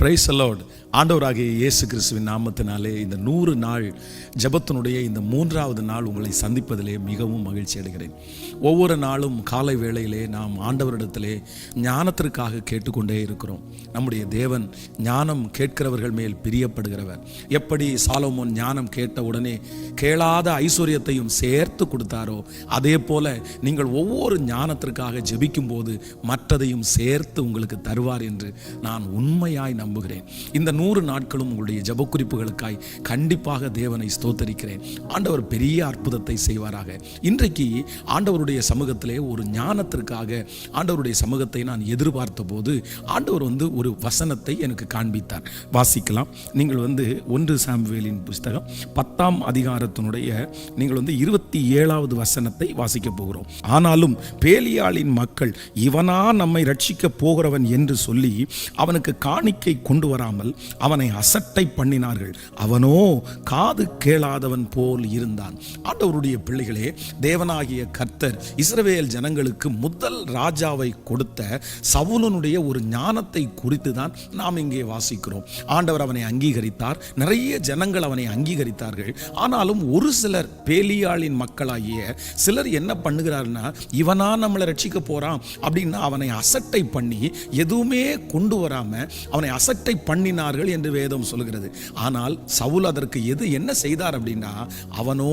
Price అలాడ్ ஆண்டவராகிய இயேசு கிறிஸ்துவின் நாமத்தினாலே இந்த நூறு நாள் ஜபத்தினுடைய இந்த மூன்றாவது நாள் உங்களை சந்திப்பதிலே மிகவும் மகிழ்ச்சி அடைகிறேன். ஒவ்வொரு நாளும் காலை வேளையிலே நாம் ஆண்டவரிடத்திலே ஞானத்திற்காக கேட்டுக்கொண்டே இருக்கிறோம். நம்முடைய தேவன் ஞானம் கேட்கிறவர்கள் மேல் பிரியப்படுகிறவர். எப்படி சாலோமோன் ஞானம் கேட்ட உடனே கேளாத ஐஸ்வர்யத்தையும் சேர்த்து கொடுத்தாரோ அதே போல நீங்கள் ஒவ்வொரு ஞானத்திற்காக ஜெபிக்கும் போது மற்றதையும் சேர்த்து உங்களுக்கு தருவார் என்று நான் உண்மையாய் நம்புகிறேன். இந்த நூறு நாட்களும் உங்களுடைய ஜபக்குறிப்புகளுக்காய் கண்டிப்பாக தேவனை ஸ்தோத்தரிக்கிறேன். ஆண்டவர் பெரிய அற்புதத்தை செய்வாராக. இன்றைக்கு ஆண்டவருடைய சமூகத்திலே ஒரு ஞானத்திற்காக ஆண்டவருடைய சமூகத்தை நான் எதிர்பார்த்த போது ஆண்டவர் வந்து ஒரு வசனத்தை எனக்கு காண்பித்தார். வாசிக்கலாம். நீங்கள் வந்து ஒன்று சாம்வேலின் புஸ்தகம் பத்தாம் அதிகாரத்தினுடைய நீங்கள் வந்து இருபத்தி ஏழாவது வசனத்தை வாசிக்க போகிறோம். ஆனாலும் பேலியாளின் மக்கள் இவனா நம்மை ரட்சிக்க போகிறவன் என்று சொல்லி அவனுக்கு காணிக்கை கொண்டு வராமல் அவனை அசட்டை பண்ணினார்கள். அவனோ காது கேளாதவன் போல் இருந்தான். ஆண்டவருடைய பிள்ளைகளே தேவனாகிய கர்த்தர் இஸ்ரவேல் ஜனங்களுக்கு முதல் ராஜாவை கொடுத்த சவுலனுடைய ஒரு ஞானத்தை குறித்து தான் நாம் இங்கே வாசிக்கிறோம். ஆண்டவர் அவனை அங்கீகரித்தார். நிறைய ஜனங்கள் அவனை அங்கீகரித்தார்கள். ஆனாலும் ஒரு சிலர் பேலியாளின் மக்களாகிய சிலர் என்ன பண்ணுகிறார்னா இவனா நம்மளை ரட்சிக்க போறான் அப்படின்னா அவனை அசட்டை பண்ணி எதுவுமே கொண்டு வராம அவனை அசட்டை பண்ணினார்கள். செய்தார்கள் என்று வேதம் சொல்கிறது ஆனால் சவுல் அதற்கு எது என்ன செய்தார் அப்படின்னா அவனோ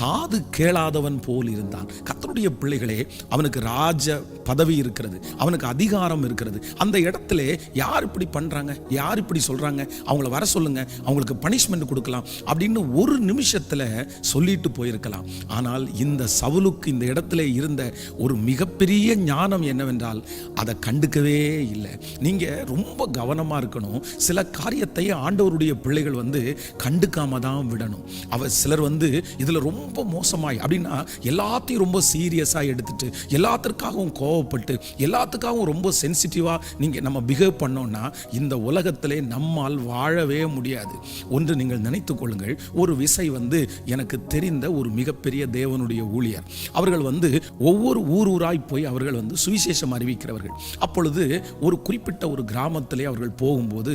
காது கேளாதவன் போல் இருந்தான். கர்த்தருடைய பிள்ளைகளே அவனுக்கு ராஜ பதவி இருக்கிறது அவனுக்கு அதிகாரம் இருக்கிறது. அந்த இடத்துல யார் இப்படி பண்ணுறாங்க யார் இப்படி சொல்கிறாங்க அவங்கள வர சொல்லுங்க அவங்களுக்கு பனிஷ்மெண்ட் கொடுக்கலாம் அப்படின்னு ஒரு நிமிஷத்தில் சொல்லிட்டு போயிருக்கலாம். ஆனால் இந்த சவுலுக்கு இந்த இடத்துல இருந்த ஒரு மிகப்பெரிய ஞானம் என்னவென்றால் அதை கண்டுக்கவே இல்லை. நீங்கள் ரொம்ப கவனமாக இருக்கணும். சில காரியத்தை ஆண்டவருடைய பிள்ளைகள் வந்து கண்டுக்காம தான் விடணும். அவ சிலர் வந்து இதில் ரொம்ப மோசமாய் அப்படின்னா எல்லாத்தையும் ரொம்ப சீரியஸாக எடுத்துட்டு எல்லாத்திற்காகவும் கோவப்பட்டு எல்லாத்துக்காகவும் ரொம்ப சென்சிட்டிவாக நீங்க நம்ம பிஹேவ் பண்ணோம்னா இந்த உலகத்திலே நம்மால் வாழவே முடியாது. ஒன்று நீங்கள் நினைத்து கொள்ளுங்கள் ஒரு விசை வந்து எனக்கு தெரிந்த ஒரு மிகப்பெரிய தேவனுடைய ஊழியர். அவர்கள் வந்து ஒவ்வொரு ஊர் ஊராய் போய் அவர்கள் வந்து சுவிசேஷம் அறிவிக்கிறவர்கள். அப்பொழுது ஒரு குறிப்பிட்ட ஒரு கிராமத்திலே அவர்கள் போகும்போது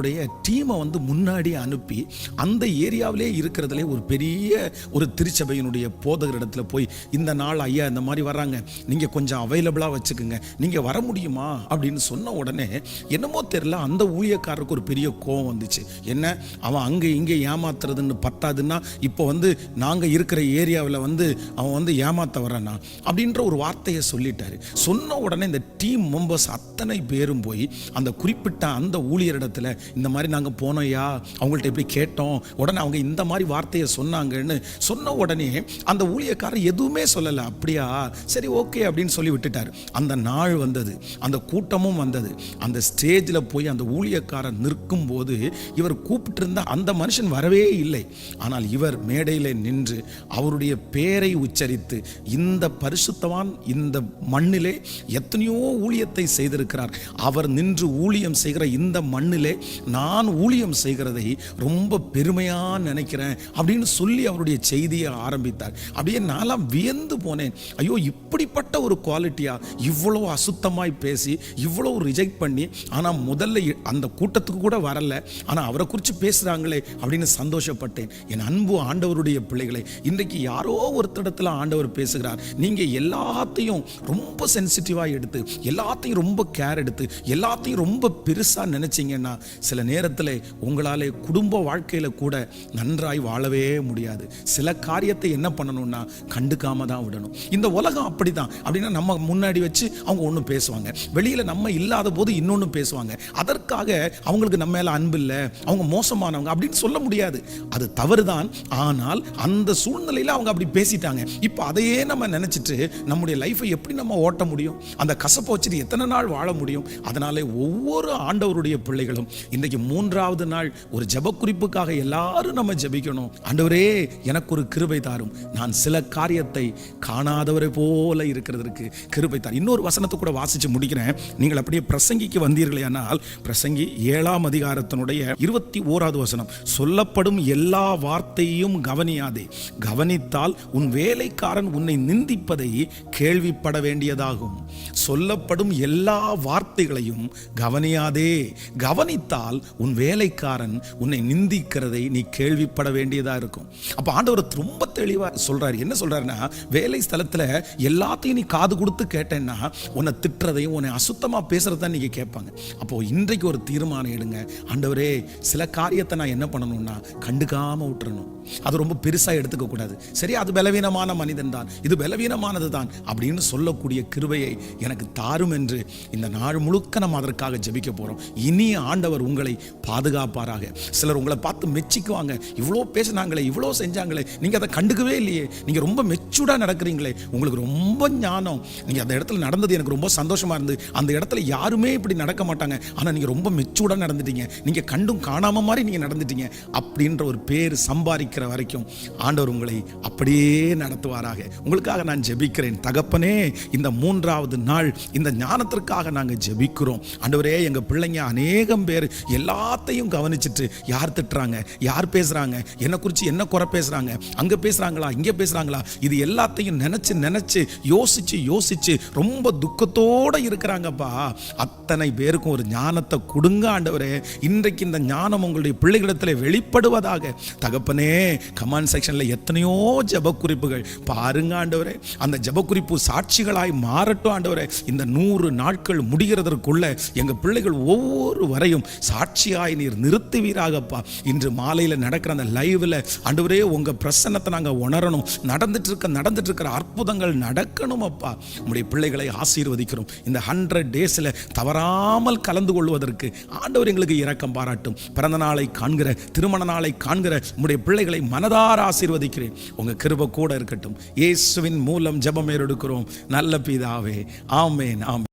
அவர்களுடைய டீமை வந்து முன்னாடி அனுப்பி அந்த ஏரியாவிலே இருக்கிறதுலே ஒரு பெரிய ஒரு திருச்சபையினுடைய போதகர் இடத்துல போய் இந்த நாள் ஐயா இந்த மாதிரி வர்றாங்க. நீங்கள் கொஞ்சம் அவைலபிளாக வச்சுக்கோங்க. நீங்கள் வர முடியுமா? அப்படின்னு சொன்ன உடனே என்னமோ தெரில அந்த ஊழியக்காரருக்கு ஒரு பெரிய கோவம் வந்துச்சு. என்ன? அவன் அங்கே இங்கே ஏமாத்துறதுன்னு பத்தாதுன்னா இப்போ வந்து நாங்கள் இருக்கிற ஏரியாவில் வந்து அவன் வந்து ஏமாத்த வரானா அப்படின்ற ஒரு வார்த்தையை சொல்லிட்டாரு. சொன்ன உடனே இந்த டீம் மெம்பர்ஸ் அத்தனை பேரும் போய் அந்த குறிப்பிட்ட அந்த ஊழியரிடத்தில் இந்த மாதிரி நாங்கள் போனோம்யா அவங்கள்ட்ட எப்படி கேட்டோம் உடனே அவங்க இந்த மாதிரி வார்த்தையை சொன்னாங்கன்னு சொன்ன உடனே அந்த ஊழியக்காரர் எதுவுமே சொல்லலை. அப்படியா? சரி ஓகே அப்படின்னு சொல்லி விட்டுட்டார். அந்த நாள் வந்தது. அந்த கூட்டமும் வந்தது. அந்த ஸ்டேஜில் போய் அந்த ஊழியக்காரர் நிற்கும் போது இவர் கூப்பிட்டு இருந்த அந்த மனுஷன் வரவே இல்லை. ஆனால் இவர் மேடையில் நின்று அவருடைய பேரை உச்சரித்து இந்த பரிசுத்தவான் இந்த மண்ணிலே எத்தனையோ ஊழியத்தை செய்திருக்கிறார். அவர் நின்று ஊழியம் செய்கிற இந்த மண்ணிலே நான் ஊழியம் செய்கிறதை ரொம்ப பெருமையாக நினைக்கிறேன் அப்படின்னு சொல்லி அவருடைய செய்தியை ஆரம்பித்தார். அப்படியே நான்லாம் வியந்து போனேன். ஐயோ இப்படிப்பட்ட ஒரு குவாலிட்டியா இவ்வளோ அசுத்தமாய் பேசி இவ்வளோ ரிஜெக்ட் பண்ணி ஆனால் முதல்ல அந்த கூட்டத்துக்கு கூட வரல. ஆனால் அவரை குறித்து பேசுகிறாங்களே அப்படின்னு சந்தோஷப்பட்டேன். என் அன்பு ஆண்டவருடைய பிள்ளைகளை இன்றைக்கு யாரோ ஒருத்தடத்தில் ஆண்டவர் பேசுகிறார். நீங்கள் எல்லாத்தையும் ரொம்ப சென்சிட்டிவாக எடுத்து எல்லாத்தையும் ரொம்ப கேர் எடுத்து எல்லாத்தையும் ரொம்ப பெருசாக நினச்சிங்கன்னா சில நேரத்தில் உங்களாலே குடும்ப வாழ்க்கையில் கூட நன்றாய் வாழவே முடியாது. சில காரியத்தை என்ன பண்ணணும்னா கண்டுக்காம தான் விடணும். இந்த உலகம் அப்படி தான் அப்படின்னா நம்ம முன்னாடி வச்சு அவங்க ஒன்றும் பேசுவாங்க. வெளியில் நம்ம இல்லாத போது இன்னொன்று பேசுவாங்க. அதற்காக அவங்களுக்கு நம்ம மேலே அன்பு இல்லை அவங்க மோசமானவங்க அப்படின்னு சொல்ல முடியாது. அது தவறு தான் ஆனால் அந்த சூழ்நிலையில் அவங்க அப்படி பேசிட்டாங்க. இப்போ அதையே நம்ம நினச்சிட்டு நம்முடைய லைஃப்பை எப்படி நம்ம ஓட்ட முடியும்? அந்த கசப்பை வச்சுட்டு எத்தனை நாள் வாழ முடியும்? அதனாலே ஒவ்வொரு ஆண்டவருடைய பிள்ளைகளும் இன்றைக்கு மூன்றாவது நாள். ஒரு ஜெப குறிப்புக்காக எல்லாரும் நம்ம ஜெபிக்கணும். ஆண்டவரே எனக்கு ஒரு கிருபை தாரும். நான் சில காரியத்தை காணாதவரை போல இருக்கிறதுக்கு கிருபை தார். இன்னொரு வசனத்தை கூட வாசிச்சு முடிக்கிறேன். நீங்கள் அப்படியே பிரசங்கிக்கு வந்தீர்களே ஆனால் பிரசங்கி ஏழாம் அதிகாரத்தினுடைய இருபத்தி ஓராவது வசனம். சொல்லப்படும் எல்லா வார்த்தையும் கவனியாதே. கவனித்தால் உன் வேலைக்காரன் உன்னை நிந்திப்பதை கேள்விப்பட வேண்டியதாகும். சொல்லப்படும் எல்லா வார்த்தைகளையும் கவனியாதே. கவனித்தால் இருந்தால் உன் வேலைக்காரன் உன்னை நிந்திக்கிறதை நீ கேள்விப்பட வேண்டியதா இருக்கும். அப்ப ஆண்டவர் ரொம்ப தெளிவா சொல்றாரு. என்ன சொல்றாருன்னா வேலை ஸ்தலத்துல எல்லாத்தையும் நீ காது கொடுத்து கேட்டேன்னா உன்னை திட்டுறதையும் உன்னை அசுத்தமா பேசுறத நீங்க கேட்பாங்க. அப்போ இன்றைக்கு ஒரு தீர்மானம் எடுங்க. ஆண்டவரே சில காரியத்தை நான் என்ன பண்ணணும்னா கண்டுக்காம விட்டுறணும். அது ரொம்ப பெருசா எடுத்துக்க கூடாது. சரி அது பலவீனமான மனிதன் தான். இது பலவீனமானது தான் அப்படின்னு சொல்லக்கூடிய கிருபையை எனக்கு தாரும் என்று இந்த நாள் முழுக்க நம்ம அதற்காக ஜெபிக்க போறோம். இனி ஆண்டவர் உங்களை பாதுகாப்பாராக. சிலர் உங்களை பார்த்து மெச்சிக்குவாங்க. இவ்வளோ பேசினாங்களே இவ்வளோ செஞ்சாங்களே நீங்க அதை கண்டுக்கவே இல்லையே. நீங்க ரொம்ப மெச்சூர்டாக நடக்கிறீங்களே. உங்களுக்கு ரொம்ப ஞானம். நீங்க அந்த இடத்துல நடந்தது எனக்கு ரொம்ப சந்தோஷமா இருந்து அந்த இடத்துல யாருமே இப்படி நடக்க மாட்டாங்க. ஆனா நீங்க ரொம்ப மெச்சூர்டாக நடந்துட்டீங்க. நீங்க கண்டும் காணாம மாதிரி நீங்க நடந்துட்டீங்க. அப்படின்ற ஒரு பேர் சம்பாதிக்கிற வரைக்கும் ஆண்டவர் உங்களை அப்படியே நடத்துவாராக. உங்களுக்காக நான் ஜெபிக்கிறேன். தகப்பனே இந்த மூன்றாவது நாள் இந்த ஞானத்திற்காக நாங்கள் ஜெபிக்கிறோம். ஆண்டவரே எங்க பிள்ளைங்க அநேகம் பேர் எல்லாத்தையும் கவனிச்சிட்டு யார் திட்டுறாங்க யார் பேசுறாங்க என்ன குறித்து என்ன குறை பேசுறாங்க அங்க பேசுறாங்களா இங்க பேசுறாங்களா இது எல்லாத்தையும் நினைச்சு நினைச்சு யோசிச்சு யோசிச்சு ரொம்ப துக்கத்தோட இருக்கிறாங்கப்பா. அத்தனை பேருக்கும் ஒரு ஞானத்தை கொடுங்க ஆண்டவரே. இன்றைக்கு இந்த ஞானம் உங்களுடைய பிள்ளைகளிடத்தில் வெளிப்படுவதாக. தகப்பனே கமெண்ட் செக்ஷன்ல எத்தனையோ ஜெப குறிப்புகள் பாருங்க ஆண்டவரே அந்த ஜெப குறிப்பு சாட்சிகளாய் மாறட்டும் ஆண்டவரே. இந்த நூறு நாட்கள் முடிகிறதற்குள்ள எங்க பிள்ளைகள் ஒவ்வொரு வரையும் சாட்சியாய் நீர் நிறுத்துவீராகப்பா. இன்று மாலையில் நடக்கிற அந்த லைவில் அன்றுவரே உங்கள் பிரசன்னத்தை நாங்கள் உணரணும். நடந்துட்டு இருக்க நடந்துட்டு இருக்கிற அற்புதங்கள் நடக்கணும் அப்பா உங்களுடைய பிள்ளைகளை ஆசீர்வதிக்கிறோம். இந்த ஹண்ட்ரட் டேஸில் தவறாமல் கலந்து கொள்வதற்கு ஆண்டவர் எங்களுக்கு இரக்கம் பாராட்டும். பிறந்த நாளை காண்கிற திருமண நாளை காண்கிற உங்களுடைய பிள்ளைகளை மனதார ஆசீர்வதிக்கிறேன். உங்கள் கிருப கூட இருக்கட்டும். இயேசுவின் மூலம் ஜபமேறெடுக்கிறோம் நல்ல பிதாவே. ஆமேன் ஆமென்.